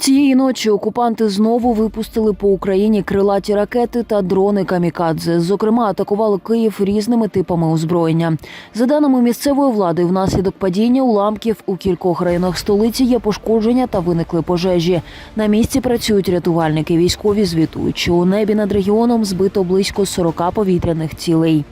Цієї ночі окупанти знову випустили по Україні крилаті ракети та дрони камікадзе. Зокрема, атакували Київ різними типами озброєння. За даними місцевої влади, внаслідок падіння уламків у кількох районах столиці є пошкодження та виникли пожежі. На місці працюють рятувальники. Військові звітують, що у небі над регіоном збито близько 40 повітряних цілей.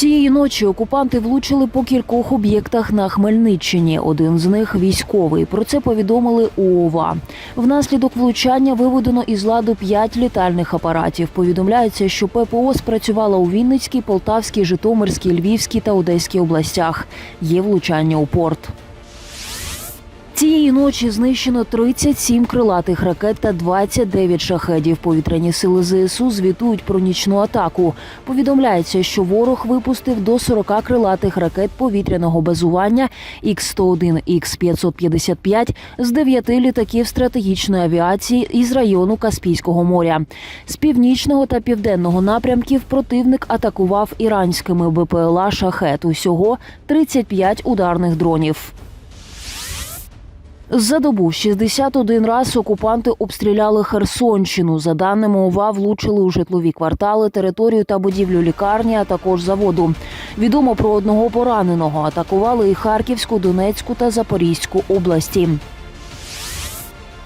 Цієї ночі окупанти влучили по кількох об'єктах на Хмельниччині. Один з них військовий. Про це повідомили ООВА. Внаслідок влучання виведено із ладу п'ять літальних апаратів. Повідомляється, що ППО спрацювала у Вінницькій, Полтавській, Житомирській, Львівській та Одеській областях. Є влучання у порт. Цієї ночі знищено 37 крилатих ракет та 29 шахедів. Повітряні сили ЗСУ звітують про нічну атаку. Повідомляється, що ворог випустив до 40 крилатих ракет повітряного базування Х-101, Х-555 з 9 літаків стратегічної авіації із району Каспійського моря. З північного та південного напрямків противник атакував іранськими БПЛА «Шахет». Усього 35 ударних дронів. За добу 61 раз окупанти обстріляли Херсонщину. За даними ОВА, влучили у житлові квартали, територію та будівлю лікарні, а також заводу. Відомо про одного пораненого. Атакували і Харківську, Донецьку та Запорізьку області.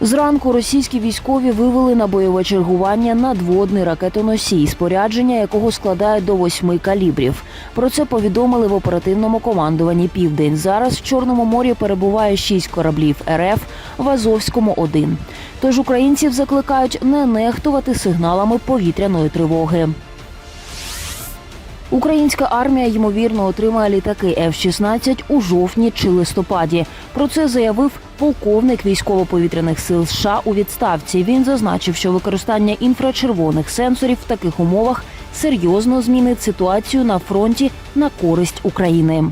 Зранку російські військові вивели на бойове чергування надводний ракетоносій, спорядження якого складає до восьми калібрів. Про це повідомили в оперативному командуванні Південь. Зараз в Чорному морі перебуває шість кораблів РФ, в Азовському один. Тож українців закликають не нехтувати сигналами повітряної тривоги. Українська армія ймовірно отримає літаки F-16 у жовтні чи листопаді. Про це заявив полковник військово-повітряних сил США у відставці. Він зазначив, що використання інфрачервоних сенсорів в таких умовах серйозно змінить ситуацію на фронті на користь України.